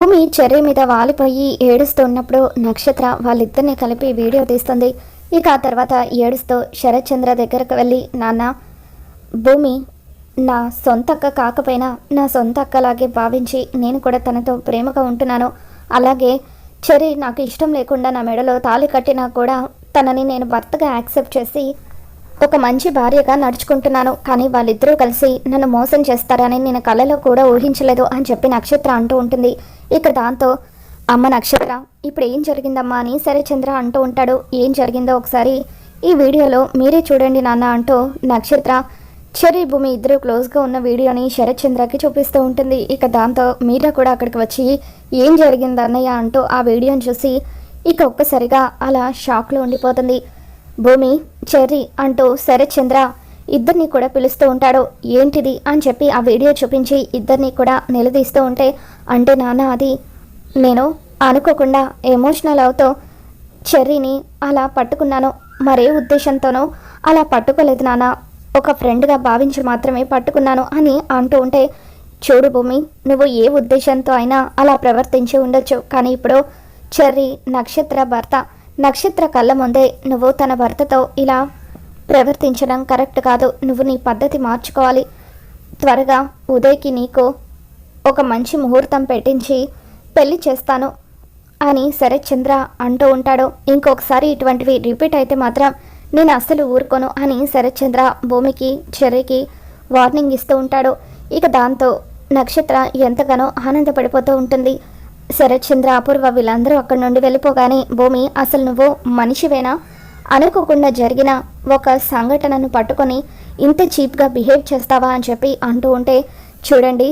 భూమి చెర్రీ మీద వాలిపోయి ఏడుస్తున్నప్పుడు నక్షత్ర వాళ్ళిద్దరిని కలిపి వీడియో తీస్తుంది. ఇక ఆ తర్వాత ఏడుస్తూ శరత్చంద్ర దగ్గరకు వెళ్ళి నాన్న భూమి నా సొంత అక్క కాకపోయినా నా సొంత అక్కలాగే భావించి నేను కూడా తనతో ప్రేమగా ఉంటున్నాను. అలాగే చెర్రీ నాకు ఇష్టం లేకుండా నా మెడలో తాళి కట్టినా కూడా తనని నేను భర్తగా యాక్సెప్ట్ చేసి ఒక మంచి భార్యగా నడుచుకుంటున్నాను. కానీ వాళ్ళిద్దరూ కలిసి నన్ను మోసం చేస్తారని నేను కలలో కూడా ఊహించలేదు అని చెప్పి నక్షత్ర అంటూ ఉంటుంది. ఇక దాంతో అమ్మ నక్షత్ర ఇప్పుడు ఏం జరిగిందమ్మా అని సరే చంద్ర అంటూ ఉంటాడు. ఏం జరిగిందో ఒకసారి ఈ వీడియోలో మీరే చూడండి నాన్న అంటూ నక్షత్ర చెర్రీ భూమి ఇద్దరు క్లోజ్గా ఉన్న వీడియోని శరత్ చంద్రకి చూపిస్తూ ఉంటుంది. ఇక దాంతో మీరా కూడా అక్కడికి వచ్చి ఏం జరిగింది అన్నయ్య అంటూ ఆ వీడియోని చూసి ఇక ఒక్కసారిగా అలా షాక్లో ఉండిపోతుంది. భూమి చెర్రీ అంటూ శరత్ చంద్ర ఇద్దరిని కూడా పిలుస్తూ ఉంటాడు. ఏంటిది? అని చెప్పి ఆ వీడియో చూపించి ఇద్దరిని కూడా నిలదీస్తూ ఉంటే అంటే నాన్న అది నేను అనుకోకుండా ఎమోషనల్ అవుతో చెర్రీని అలా పట్టుకున్నాను. మరే ఉద్దేశంతోనో అలా పట్టుకోలేదు నాన్న. ఒక ఫ్రెండ్గా భావించి మాత్రమే పట్టుకున్నాను అని అంటూ ఉంటే చూడు భూమి నువ్వు ఏ ఉద్దేశంతో అయినా అలా ప్రవర్తించి ఉండొచ్చు. కానీ ఇప్పుడు చెర్రీ నక్షత్ర భర్త నక్షత్ర కళ్ళ ముందే నువ్వు తన భర్తతో ఇలా ప్రవర్తించడం కరెక్ట్ కాదు. నువ్వు నీ పద్ధతి మార్చుకోవాలి. త్వరగా ఉదయ్కి నీకు ఒక మంచి ముహూర్తం పెట్టించి పెళ్ళి చేస్తాను అని శరత్ చంద్ర అంటూ ఉంటాడు. ఇంకొకసారి ఇటువంటివి రిపీట్ అయితే మాత్రం నేను అస్సలు ఊరుకోను అని శరత్ చంద్ర భూమికి చెర్రీకి వార్నింగ్ ఇస్తూ ఉంటాడు. ఇక దాంతో నక్షత్ర ఎంతగానో ఆనందపడిపోతూ ఉంటుంది. శరత్ చంద్ర అపూర్వ వీళ్ళందరూ అక్కడి నుండి వెళ్ళిపోగానే భూమి అసలు నువ్వు మనిషివేనా? అనుకోకుండా జరిగిన ఒక సంఘటనను పట్టుకొని ఇంత చీప్గా బిహేవ్ చేస్తావా? అని చెప్పి అంటూ ఉంటే చూడండి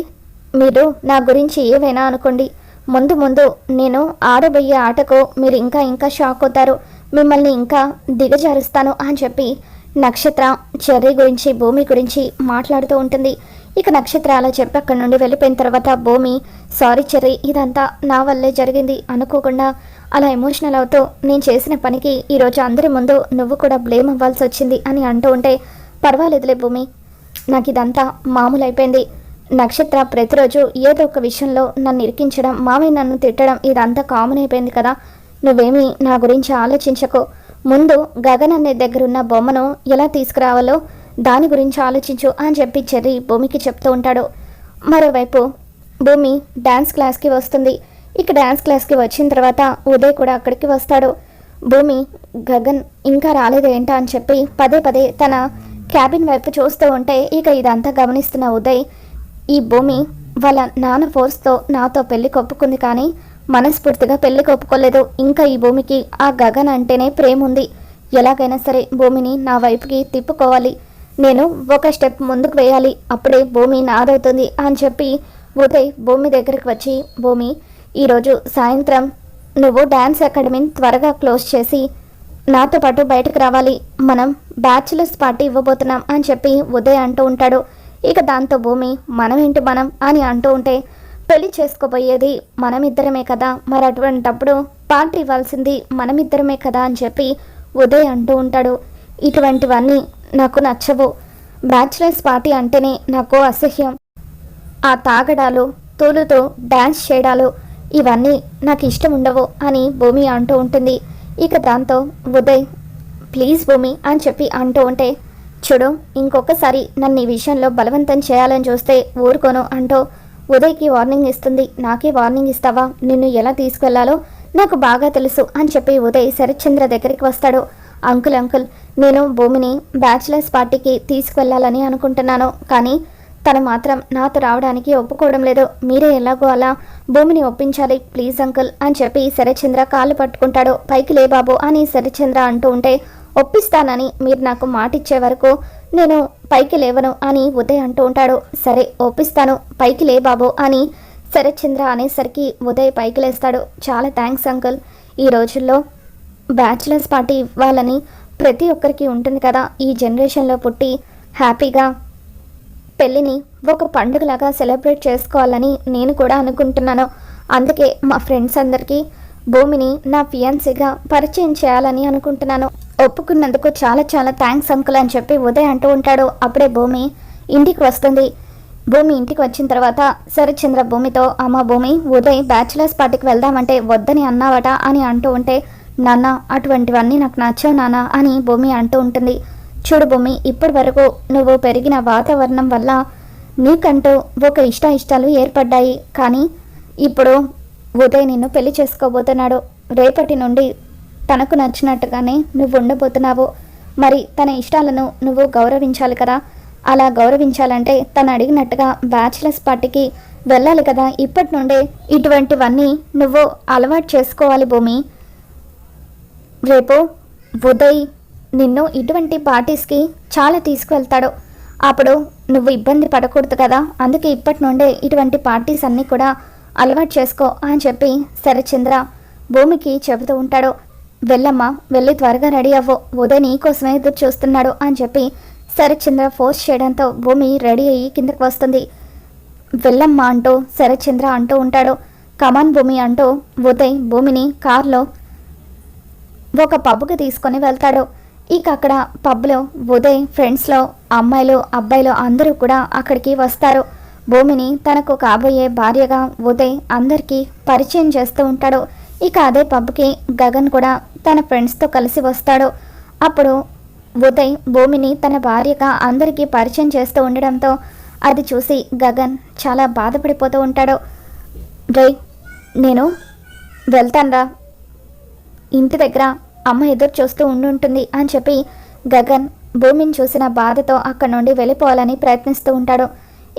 మీరు నా గురించి ఏవైనా అనుకోండి. ముందు ముందు నేను ఆడబోయే ఆటకు మీరు ఇంకా ఇంకా షాక్ అవుతారు. మిమ్మల్ని ఇంకా దిగజారుస్తాను అని చెప్పి నక్షత్ర చెర్రీ గురించి భూమి గురించి మాట్లాడుతూ ఉంటుంది. ఇక నక్షత్ర అలా చెప్పి అక్కడి నుండి వెళ్ళిపోయిన తర్వాత భూమి సారీ చెర్రీ ఇదంతా నా వల్లే జరిగింది అనుకోకుండా అలా ఎమోషనల్ అవుతూ నేను చేసిన పనికి ఈరోజు అందరి ముందు నువ్వు కూడా బ్లేమ్ అవ్వాల్సి వచ్చింది అని అంటూ ఉంటే పర్వాలేదులే భూమి నాకు ఇదంతా మామూలు అయిపోయింది నక్షత్ర ప్రతిరోజు ఏదో ఒక విషయంలో నన్ను ఇరికించడం మామయ్య నన్ను తిట్టడం ఇదంతా కామన్ అయిపోయింది కదా. నువ్వేమీ నా గురించి ఆలోచించకు. ముందు గగన్ అనే దగ్గరున్న బొమ్మను ఎలా తీసుకురావాలో దాని గురించి ఆలోచించు అని చెప్పి చెర్రి భూమికి చెప్తూ ఉంటాడు. మరోవైపు భూమి డ్యాన్స్ క్లాస్కి వస్తుంది. ఇక డ్యాన్స్ క్లాస్కి వచ్చిన తర్వాత ఉదయ్ కూడా అక్కడికి వస్తాడు. భూమి గగన్ ఇంకా రాలేదు ఏంటా? అని చెప్పి పదే పదే తన క్యాబిన్ వైపు చూస్తూ ఉంటే ఇక ఇదంతా గమనిస్తున్న ఉదయ్ ఈ భూమి వాళ్ళ నాన్న ఫోర్స్తో నాతో పెళ్ళి కొప్పుకుంది కానీ మనస్ఫూర్తిగా పెళ్ళి కొప్పుకోలేదు. ఇంకా ఈ భూమికి ఆ గగన్ అంటేనే ప్రేమ ఉంది. ఎలాగైనా సరే భూమిని నా వైపుకి తిప్పుకోవాలి. నేను ఒక స్టెప్ ముందుకు వేయాలి. అప్పుడే భూమి నాదవుతుంది అని చెప్పి ఉదయ్ భూమి దగ్గరికి వచ్చి భూమి ఈరోజు సాయంత్రం నువ్వు డ్యాన్స్ అకాడమీని త్వరగా క్లోజ్ చేసి నాతో పాటు బయటకు రావాలి. మనం బ్యాచులర్స్ పార్టీ ఇవ్వబోతున్నాం అని చెప్పి ఉదయ్ అంటూ ఉంటాడు. ఇక దాంతో భూమి మనం మనం అని అంటూ ఉంటే పెళ్ళి చేసుకోబోయేది మనమిద్దరమే కదా. మరి అటువంటప్పుడు పార్టీ ఇవ్వాల్సింది మనమిద్దరమే కదా అని చెప్పి ఉదయ్ అంటూ ఉంటాడు. ఇటువంటివన్నీ నాకు నచ్చవు. బ్యాచులర్స్ పార్టీ అంటేనే నాకు అసహ్యం. ఆ తాగడాలు తోలుతో డ్యాన్స్ చేయడాలు ఇవన్నీ నాకు ఇష్టం ఉండవు అని భూమి అంటూ ఉంటుంది. ఇక దాంతో ఉదయ్ ప్లీజ్ భూమి అని చెప్పి అంటూ ఉంటే చూడు ఇంకొకసారి నన్ను ఈ విషయంలో బలవంతం చేయాలని చూస్తే ఊరుకోను అంటూ ఉదయ్కి వార్నింగ్ ఇస్తుంది. నాకే వార్నింగ్ ఇస్తావా? నిన్ను ఎలా తీసుకెళ్ళాలో నాకు బాగా తెలుసు అని చెప్పి ఉదయ్ శరత్చంద్ర దగ్గరికి వస్తాడు. అంకుల్ అంకుల్ నేను భూమిని బ్యాచిలర్స్ పార్టీకి తీసుకువెళ్ళాలని అనుకుంటున్నాను కానీ తను మాత్రం నాతో రావడానికి ఒప్పుకోవడం లేదు. మీరే ఎలాగో అలా భూమిని ఒప్పించాలి ప్లీజ్ అంకుల్ అని చెప్పి శరచంద్ర కాళ్ళు పట్టుకుంటాడు. పైకి లే బాబు అని శరచంద్ర అంటూ ఉంటే ఒప్పిస్తానని మీరు నాకు మాట ఇచ్చే వరకు నేను పైకి లేవను అని ఉదయ్ అంటూ ఉంటాడు. సరే ఒప్పిస్తాను. పైకి లే బాబు అని శరత్చంద్ర అనేసరికి ఉదయ్ పైకి లేస్తాడు. చాలా థ్యాంక్స్ అంకుల్. ఈ రోజుల్లో బ్యాచిలర్స్ పార్టీ ఇవ్వాలని ప్రతి ఒక్కరికి ఉంటుంది కదా. ఈ జనరేషన్లో పుట్టి హ్యాపీగా పెళ్ళిని ఒక పండుగలాగా సెలబ్రేట్ చేసుకోవాలని నేను కూడా అనుకుంటున్నాను. అందుకే మా ఫ్రెండ్స్ అందరికీ భూమిని నా ఫియాన్సీగా పరిచయం చేయాలని అనుకుంటున్నాను. ఒప్పుకున్నందుకు చాలా చాలా థ్యాంక్స్ అంకుల్ అని చెప్పి ఉదయ్ అంటూ ఉంటాడు. అప్పుడే భూమి ఇంటికి వస్తుంది. భూమి ఇంటికి వచ్చిన తర్వాత శరత్చంద్ర భూమితో అమ్మ భూమి ఉదయ్ బ్యాచిలర్స్ పార్టీకి వెళ్దామంటే వద్దని అన్నావట అని అంటూ ఉంటే నాన్న అటువంటివన్నీ నాకు నచ్చవు నాన్న అని భూమి అంటూ ఉంటుంది. చూడు భూమి ఇప్పటి వరకు నువ్వు పెరిగిన వాతావరణం వల్ల నీకంటూ ఒక ఇష్ట ఇష్టాలు ఏర్పడ్డాయి. కానీ ఇప్పుడు ఉదయ్ నిన్ను పెళ్ళి చేసుకోబోతున్నాడు. రేపటి నుండి తనకు నచ్చినట్టుగానే నువ్వు ఉండబోతున్నావు. మరి తన ఇష్టాలను నువ్వు గౌరవించాలి కదా. అలా గౌరవించాలంటే తను అడిగినట్టుగా బ్యాచిలర్స్ పార్టీకి వెళ్ళాలి కదా. ఇప్పటి నుండే ఇటువంటివన్నీ నువ్వు అలవాటు చేసుకోవాలి భూమి. రేపు ఉదయ్ నిన్ను ఇటువంటి పార్టీస్కి చాలా తీసుకువెళ్తాడు. అప్పుడు నువ్వు ఇబ్బంది పడకూడదు కదా. అందుకే ఇప్పటి నుండే ఇటువంటి పార్టీస్ అన్నీ కూడా అలవాటు చేసుకో అని చెప్పి శరచంద్ర భూమికి చెబుతూ ఉంటాడు. వెళ్ళమ్మా వెళ్ళి త్వరగా రెడీ అవ్వు. ఉదయ్ నీకోసమే ఎదురు చూస్తున్నాడు అని చెప్పి శరత్చంద్ర ఫోర్స్ చేయడంతో భూమి రెడీ అయ్యి కిందకు వస్తుంది. వెళ్ళమ్మా అంటూ శరత్చంద్ర అంటూ ఉంటాడు. కమాన్ భూమి అంటూ ఉదయ్ భూమిని కార్లో ఒక పబ్కి తీసుకొని వెళ్తాడు. ఇక అక్కడ పబ్లో ఉదయ్ ఫ్రెండ్స్లో అమ్మాయిలు అబ్బాయిలు అందరూ కూడా అక్కడికి వస్తారు. భూమిని తనకు కాబోయే భార్యగా ఉదయ్ అందరికీ పరిచయం చేస్తూ ఉంటాడు. ఇక అదే పబ్కి గగన్ కూడా తన ఫ్రెండ్స్తో కలిసి వస్తాడు. అప్పుడు ఉదయ్ భూమిని తన భార్యగా అందరికీ పరిచయం చేస్తూ ఉండడంతో అది చూసి గగన్ చాలా బాధపడిపోతూ ఉంటాడు. రై నేను వెళ్తాన్రా. ఇంటి దగ్గర అమ్మ ఎదురు చూస్తూ ఉండుంటుంది అని చెప్పి గగన్ భూమిని చూసిన బాధతో అక్కడ నుండి వెళ్ళిపోవాలని ప్రయత్నిస్తూ ఉంటాడు.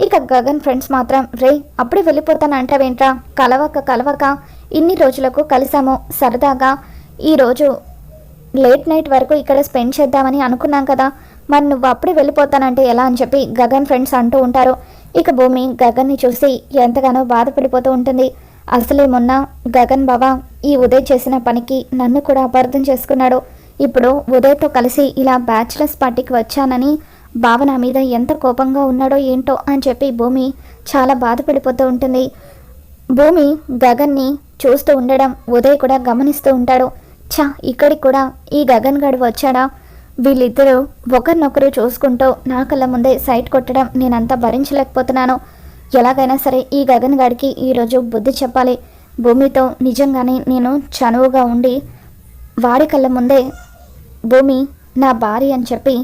ఇక గగన్ ఫ్రెండ్స్ మాత్రం రే అప్పుడే వెళ్ళిపోతాను అంటావేంట్రా? కలవక కలవక ఇన్ని రోజులకు కలిసాము. సరదాగా ఈరోజు లేట్ నైట్ వరకు ఇక్కడ స్పెండ్ చేద్దామని అనుకున్నాం కదా. మరి నువ్వు అప్పుడే వెళ్ళిపోతానంటే ఎలా అని చెప్పి గగన్ ఫ్రెండ్స్ అంటూ ఉంటారు. ఇక భూమి గగన్ని చూసి ఎంతగానో బాధపడిపోతూ ఉంటుంది. అసలే మొన్న గగన్ బాబా ఈ ఉదయ్ చేసిన పనికి నన్ను కూడా అపార్థం చేసుకున్నాడు. ఇప్పుడు ఉదయ్తో కలిసి ఇలా బ్యాచిలర్స్ పార్టీకి వచ్చానని బావ నా మీద ఎంత కోపంగా ఉన్నాడో ఏంటో అని చెప్పి భూమి చాలా బాధపడిపోతూ ఉంటుంది. భూమి గగన్ని చూస్తూ ఉండడం ఉదయ్ కూడా గమనిస్తూ ఉంటాడు. ఛా ఇక్కడికి కూడా ఈ గగన్ గడు వచ్చాడా? వీళ్ళిద్దరూ ఒకరినొకరు చూసుకుంటూ నా కళ్ళ ముందే సైట్ కొట్టడం నేనంతా భరించలేకపోతున్నాను. ఎలాగైనా సరే ఈ గగన్ గడికి ఈరోజు బుద్ధి చెప్పాలి. భూమితో నిజంగానే నేను చనువుగా ఉండి వాడి కళ్ళ ముందే భూమి నా భార్య అని చెప్పి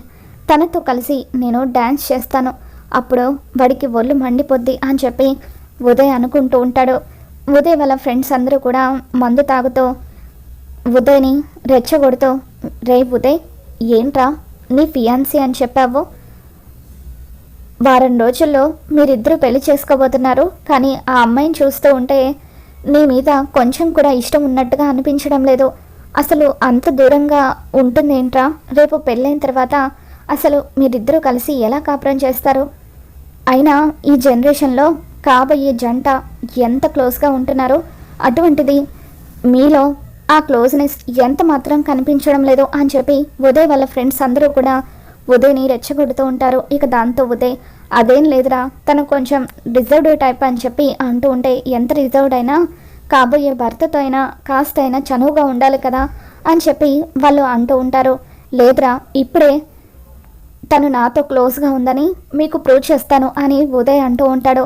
తనతో కలిసి నేను డ్యాన్స్ చేస్తాను. అప్పుడు వాడికి ఒళ్ళు మండిపోద్ది అని చెప్పి ఉదయ్ అనుకుంటూ ఉంటాడు. ఉదయ్ వాళ్ళ ఫ్రెండ్స్ అందరూ కూడా మందు తాగుతూ ఉదయ్ని రెచ్చగొడుతూ రే ఉదయ్ ఏంట్రా? నీ ఫియాన్సీ అని చెప్పావు? వారం రోజుల్లో మీరిద్దరూ పెళ్ళి చేసుకోబోతున్నారు కానీ ఆ అమ్మాయిని చూస్తూ ఉంటే నీ మీద కొంచెం కూడా ఇష్టం ఉన్నట్టుగా అనిపించడం లేదు. అసలు అంత దూరంగా ఉంటుందేంట్రా? రేపు పెళ్ళైన తర్వాత అసలు మీరిద్దరూ కలిసి ఎలా కాపురం చేస్తారు? అయినా ఈ జనరేషన్లో కాబోయే జంట ఎంత క్లోజ్గా ఉంటున్నారో అటువంటిది మీలో ఆ క్లోజ్నెస్ ఎంత మాత్రం కనిపించడం లేదు అని చెప్పి ఉదయ్ వాళ్ళ ఫ్రెండ్స్ అందరూ కూడా ఉదయ్ని రెచ్చగొడుతూ ఉంటారు. ఇక దాంతో ఉదయ్ అదేం లేదురా తను కొంచెం రిజర్వ్డ్ టైప్ అని చెప్పి అంటూ ఉంటే ఎంత రిజర్వ్డ్ అయినా కాబోయే భర్తతో అయినా కాస్త అయినా చనువుగా ఉండాలి కదా అని చెప్పి వాళ్ళు అంటూ ఉంటారు. లేదురా ఇప్పుడే తను నాతో క్లోజ్గా ఉందని మీకు ప్రూవ్ చేస్తాను అని ఉదయ్ అంటూ ఉంటాడు.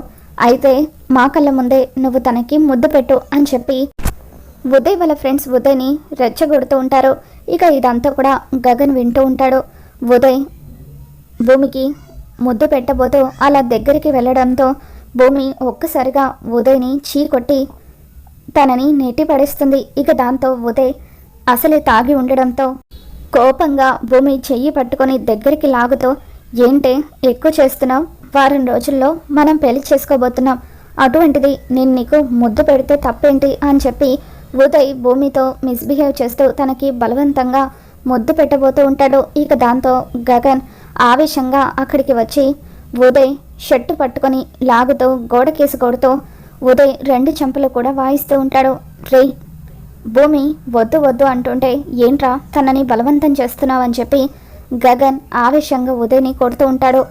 అయితే మా కళ్ళ ముందే నువ్వు తనకి ముద్దు పెట్టు అని చెప్పి ఉదయ్ వాళ్ళ ఫ్రెండ్స్ ఉదయ్ని రెచ్చగొడుతూ ఉంటారు. ఇక ఇదంతా కూడా గగన్ వింటూ ఉంటాడు. ఉదయ్ భూమికి ముద్దు పెట్టబోతూ అలా దగ్గరికి వెళ్ళడంతో భూమి ఒక్కసారిగా ఉదయ్ని చీకొట్టి తనని నెట్టి పడేస్తుంది. ఇక దాంతో ఉదయ్ అసలే తాగి ఉండడంతో కోపంగా భూమి చెయ్యి పట్టుకొని దగ్గరికి లాగుతూ ఏంటే ఎక్కువ చేస్తున్నావు? వారం రోజుల్లో మనం పెళ్ళి చేసుకోబోతున్నాం. అటువంటిది నేను నీకు ముద్దు పెడితే తప్పేంటి? అని చెప్పి ఉదయ్ భూమితో మిస్బిహేవ్ చేస్తూ తనకి బలవంతంగా ముద్దు పెట్టబోతూ ఉంటాడు. ఇక దాంతో గగన్ ఆవేశంగా అక్కడికి వచ్చి ఉదయ్ షర్టు పట్టుకొని లాగుతూ గోడకేసి కొడుతూ ఉదయ్ రెండు చెంపలు కూడా వాయిస్తూ ఉంటాడు. రే భూమి వద్దు వద్దు అంటుంటే ఏంట్రా తనని బలవంతం చేస్తున్నావని చెప్పి గగన్ ఆవేశంగా ఉదయ్ని కొడుతూ ఉంటాడు.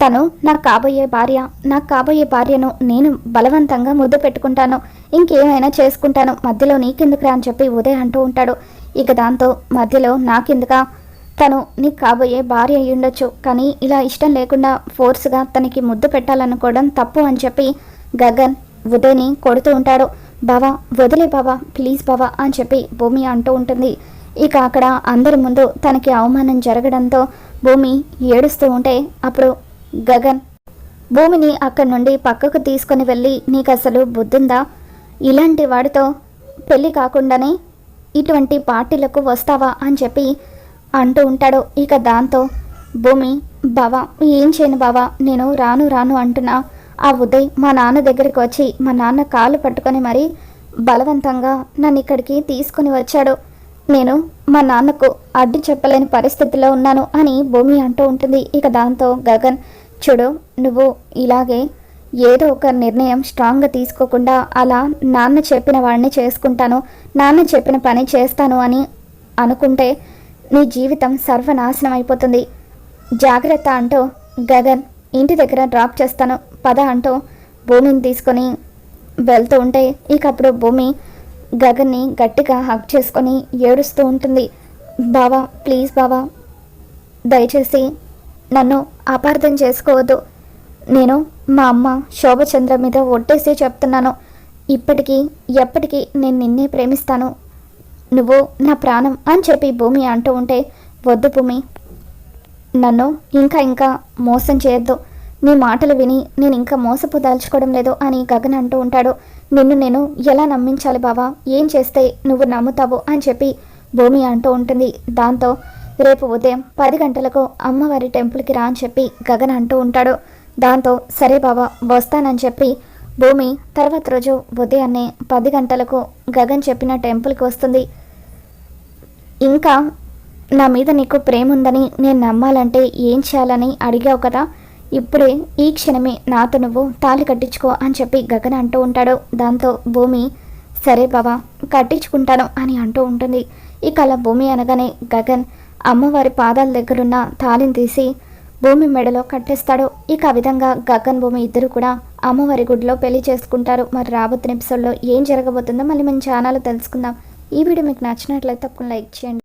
తను నాకు కాబోయే భార్య నాకు కాబోయే భార్యను నేను బలవంతంగా ముద్దు పెట్టుకుంటాను. ఇంకేమైనా చేసుకుంటాను. మధ్యలో నీకెందుకురా అని చెప్పి ఉదయ్ అంటూ ఉంటాడు. ఇక దాంతో మధ్యలో నాకెందుకా? తను నీకు కాబోయే భార్య అయి ఉండొచ్చు. కానీ ఇలా ఇష్టం లేకుండా ఫోర్స్గా తనకి ముద్దు పెట్టాలనుకోవడం తప్పు అని చెప్పి గగన్ ఉదయ్ని కొడుతూ ఉంటాడు. బావా వదిలే బావా ప్లీజ్ బావా అని చెప్పి భూమి అంటూ ఉంటుంది. ఇక అక్కడ అందరి ముందు తనకి అవమానం జరగడంతో భూమి ఏడుస్తూ ఉంటే అప్పుడు గగన్ భూమిని అక్కడి నుండి పక్కకు తీసుకొని వెళ్ళి నీకు అసలు బుద్ధుందా? ఇలాంటి వాడితో పెళ్ళి కాకుండానే ఇటువంటి పార్టీలకు వస్తావా అని చెప్పి అంటూ ఉంటాడు. ఇక దాంతో భూమి బావా ఏం చేయను బావా నేను రాను రాను అంటున్నా. ఆ ఉదయ్ మా నాన్న దగ్గరికి వచ్చి మా నాన్న కాళ్ళు పట్టుకొని మరీ బలవంతంగా నన్ను ఇక్కడికి తీసుకొని వచ్చాడు. నేను మా నాన్నకు అడ్డు చెప్పలేని పరిస్థితిలో ఉన్నాను అని భూమి అంటూ ఉంటుంది. ఇక దాంతో గగన్ చూడు నువ్వు ఇలాగే ఏదో ఒక నిర్ణయం స్ట్రాంగ్గా తీసుకోకుండా అలా నాన్న చెప్పిన వాడిని చేసుకుంటాను నాన్న చెప్పిన పని చేస్తాను అని అనుకుంటే నీ జీవితం సర్వనాశనం అయిపోతుంది. జాగ్రత్త అంటూ గగన్ ఇంటి దగ్గర డ్రాప్ చేస్తాను. పద అంటూ భూమిని తీసుకొని వెళ్తూ ఉంటే ఇక అప్పుడు భూమి గగన్ని గట్టిగా హక్ చేసుకొని ఏడుస్తూ ఉంటుంది. బావా ప్లీజ్ బావా దయచేసి నన్ను అపార్థం చేసుకోవద్దు. నేను మా అమ్మ శోభచంద్ర మీద ఒట్టేసి చెప్తున్నాను. ఇప్పటికీ ఎప్పటికీ నేను నిన్నే ప్రేమిస్తాను. నువ్వు నా ప్రాణం అని చెప్పి భూమి అంటూ ఉంటే వద్దు భూమి. నన్ను ఇంకా ఇంకా మోసం చేయొద్దు. నీ మాటలు విని నేను ఇంకా మోసపోదాల్చుకోవడం లేదు అని గగన్ అంటూ ఉంటాడు. నిన్ను నేను ఎలా నమ్మించాలి బావా? ఏం చేస్తే నువ్వు నమ్ముతావు అని చెప్పి భూమి అంటూ ఉంటుంది. దాంతో రేపు ఉదయం పది గంటలకు అమ్మవారి టెంపుల్కి రా అని చెప్పి గగన్ అంటూ ఉంటాడు. దాంతో సరే బావా వస్తానని చెప్పి భూమి తర్వాత రోజు ఉదయాన్నే పది గంటలకు గగన్ చెప్పిన టెంపుల్కి వస్తుంది. ఇంకా నా మీద నీకు ప్రేమ ఉందని నేను నమ్మాలంటే ఏం చేయాలని అడిగావు కదా? ఇప్పుడే ఈ క్షణమే నాతో నువ్వు తాళి కట్టించుకో అని చెప్పి గగన్ అంటూ ఉంటాడు. దాంతో భూమి సరే బాబా కట్టించుకుంటాను అని అంటూ ఉంటుంది. ఇక అలా భూమి అనగానే గగన్ అమ్మవారి పాదాల దగ్గరున్న తాళిని తీసి భూమి మెడలో కట్టేస్తాడు. ఇక ఆ విధంగా గగన్ భూమి ఇద్దరు కూడా అమ్మవారి గుడిలో పెళ్ళి చేసుకుంటారు. మరి రాబోతున్న ఎపిసోడ్లో ఏం జరగబోతుందో మళ్ళీ మన ఛానల్ తెలుసుకుందాం. ఈ వీడియో మీకు నచ్చినట్లయితే తప్పకుండా లైక్ చేయండి.